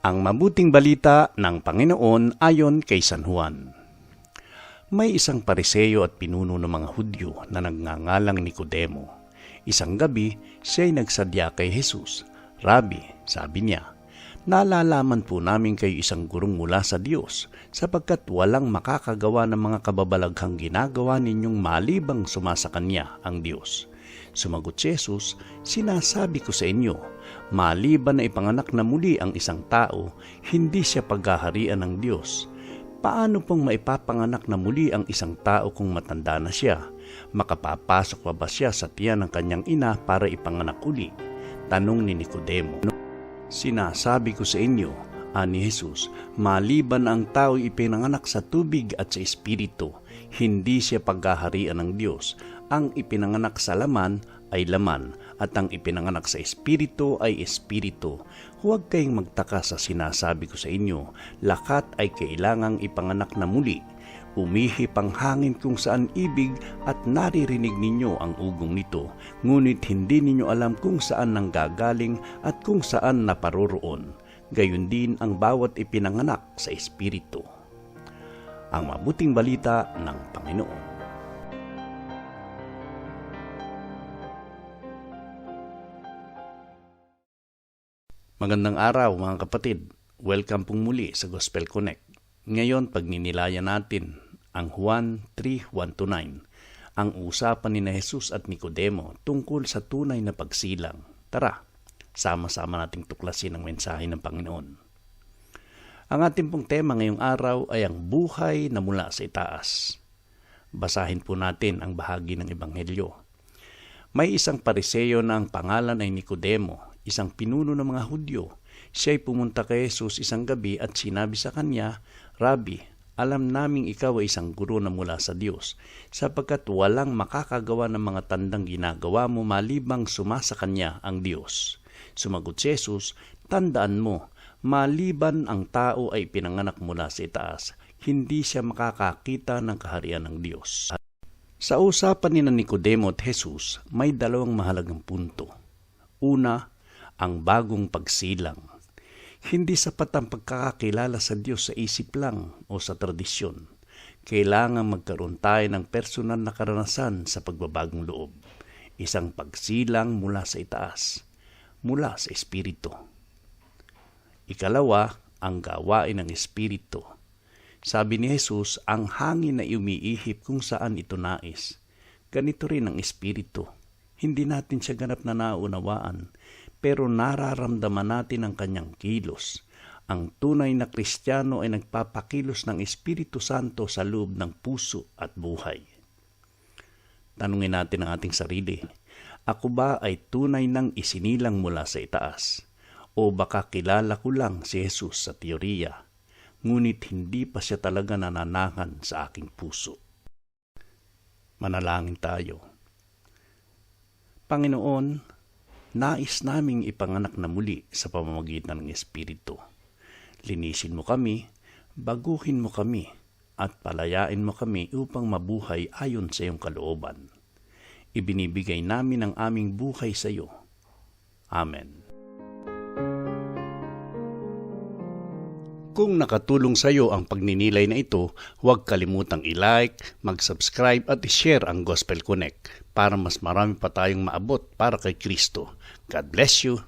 Ang mabuting balita ng Panginoon ayon kay San Juan. May isang pariseyo at pinuno ng mga Hudyo na nagngangalang Nicodemo. Isang gabi, siya'y nagsadya kay Jesus. Rabi, sabi niya, nalalaman po namin kayo isang gurong mula sa Diyos sapagkat walang makakagawa ng mga kababalaghang ginagawa ninyong malibang sumasa Kanya ang Diyos. Sumagot si Jesus, sinasabi ko sa inyo, maliban na ipanganak na muli ang isang tao, hindi siya paghaharian ng Diyos. Paano pong maipapanganak na muli ang isang tao kung matanda na siya? Makapapasok pa ba siya sa tiyan ng kanyang ina para ipanganak uli? Tanong ni Nicodemo. Sinasabi ko sa inyo, ani Jesus, maliban ang tao ipinanganak sa tubig at sa espiritu, hindi siya paghaharian ng Diyos. Ang ipinanganak sa laman ay laman, at ang ipinanganak sa espiritu ay espiritu. Huwag kayong magtaka sa sinasabi ko sa inyo, lakat ay kailangang ipanganak na muli. Umihip ang hangin kung saan ibig at naririnig ninyo ang ugong nito, ngunit hindi ninyo alam kung saan nanggagaling at kung saan naparoroon. Gayon din ang bawat ipinanganak sa Espiritu. Ang mabuting balita ng Panginoon. Magandang araw mga kapatid. Welcome pong muli sa Gospel Connect. Ngayon, pagninilayan natin ang Juan 3:1-9, ang usapan ni na Jesus at Nicodemo tungkol sa tunay na pagsilang. Tara, sama-sama nating tuklasin ang mensahe ng Panginoon. Ang ating pong tema ngayong araw ay ang buhay na mula sa itaas. Basahin po natin ang bahagi ng Ebanghelyo. May isang pariseyo na ang pangalan ay Nicodemo, isang pinuno ng mga Hudyo. Siya'y pumunta kay Jesus isang gabi at sinabi sa kanya, Rabbi, alam naming ikaw ay isang guro na mula sa Diyos, sapagkat walang makakagawa ng mga tandang ginagawa mo malibang sumasa Kanya ang Diyos. Sumagot si Jesus, tandaan mo, maliban ang tao ay pinanganak mula sa itaas, hindi siya makakakita ng kaharian ng Diyos. Sa usapan ni na Nicodemo at Jesus, may dalawang mahalagang punto. Una, ang bagong pagsilang. Hindi sapat ang pagkakakilala sa Diyos sa isip lang o sa tradisyon. Kailangan magkaroon tayo ng personal na karanasan sa pagbabagong loob. Isang pagsilang mula sa itaas, mula sa Espiritu. Ikalawa, ang gawain ng Espiritu. Sabi ni Jesus, ang hangin na umiihip kung saan ito nais. Ganito rin ang Espiritu. Hindi natin siya ganap na naunawaan, pero nararamdaman natin ang kanyang kilos. Ang tunay na Kristiyano ay nagpapakilos ng Espiritu Santo sa loob ng puso at buhay. Tanungin natin ang ating sarili, ako ba ay tunay nang isinilang mula sa itaas? O baka kilala ko lang si Jesus sa teorya, ngunit hindi pa siya talaga nananahan sa aking puso. Manalangin tayo. Panginoon, nais naming ipanganak na muli sa pamamagitan ng Espiritu. Linisin mo kami, baguhin mo kami, at palayain mo kami upang mabuhay ayon sa iyong kalooban. Ibinibigay namin ang aming buhay sa iyo. Amen. Kung nakatulong sa iyo ang pagninilay na ito, huwag kalimutang i-like, mag-subscribe at i-share ang Gospel Connect para mas marami pa tayong maabot para kay Kristo. God bless you.